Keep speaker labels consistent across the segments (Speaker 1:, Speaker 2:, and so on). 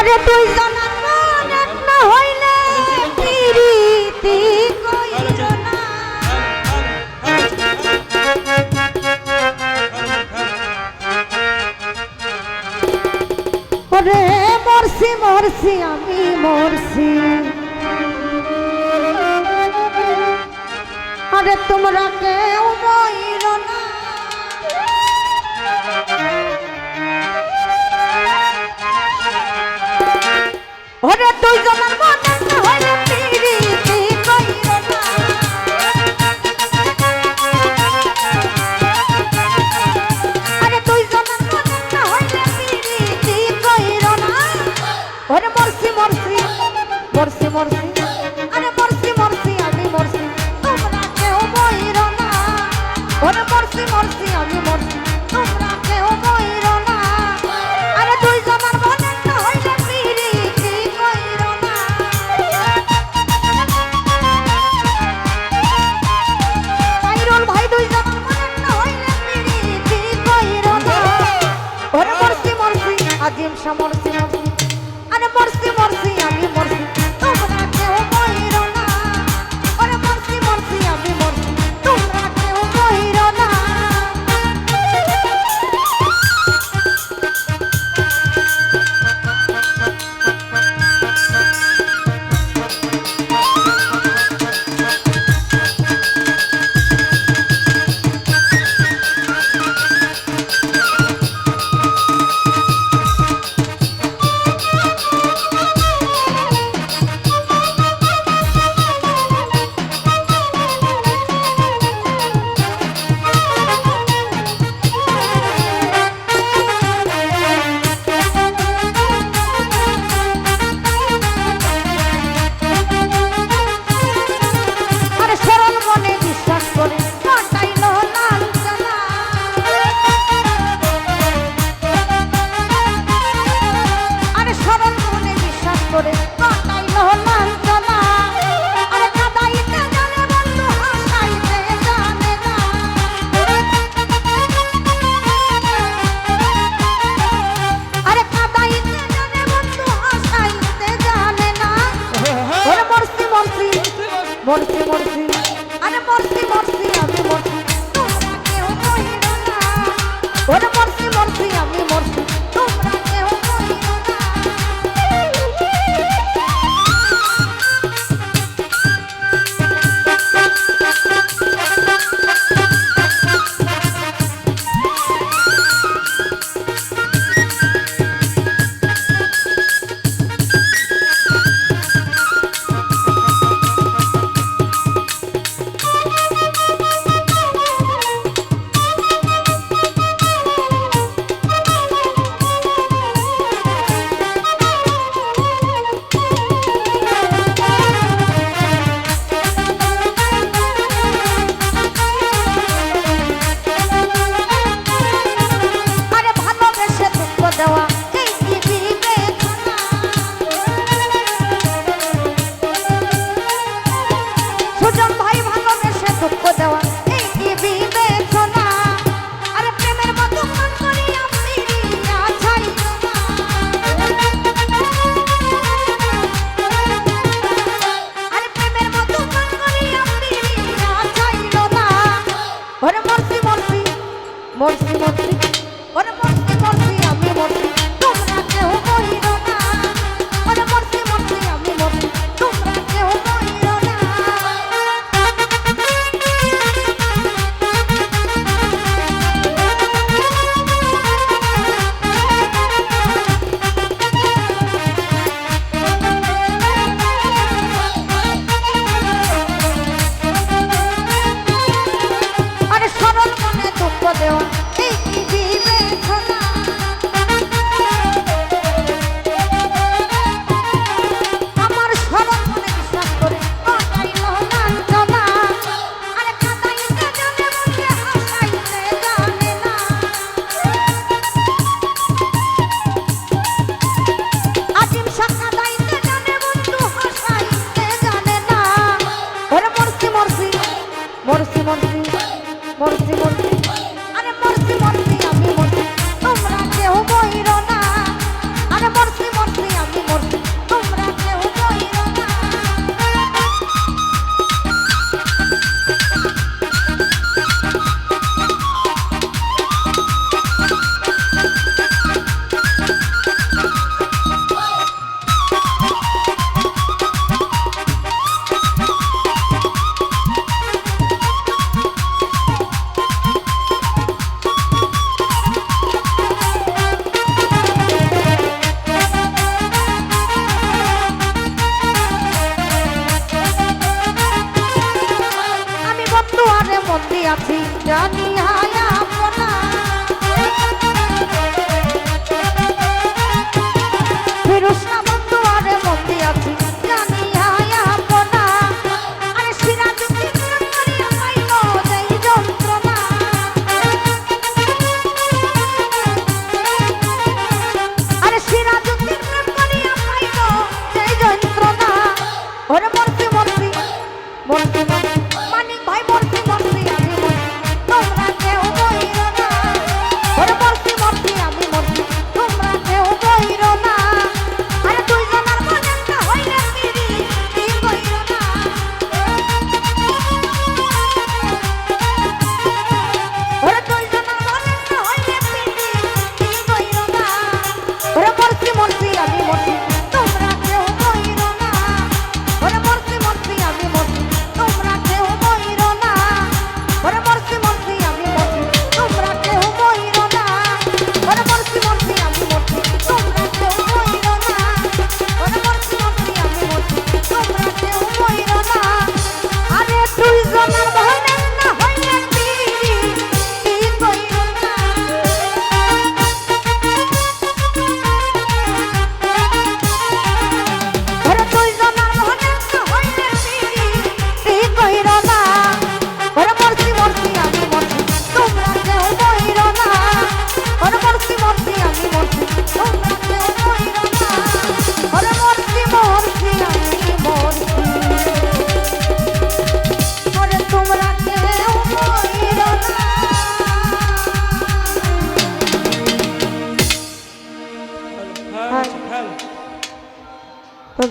Speaker 1: আরে তুই জানার এক না হইলে প্রীতি কইল আমি মরছি। আরে তোমরা কে তুই আমার মনে amor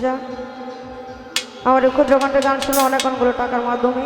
Speaker 1: যা। আমার ক্ষুদ্র গানটা গান শুনে অনেক অনেকগুলো টাকার মাধ্যমে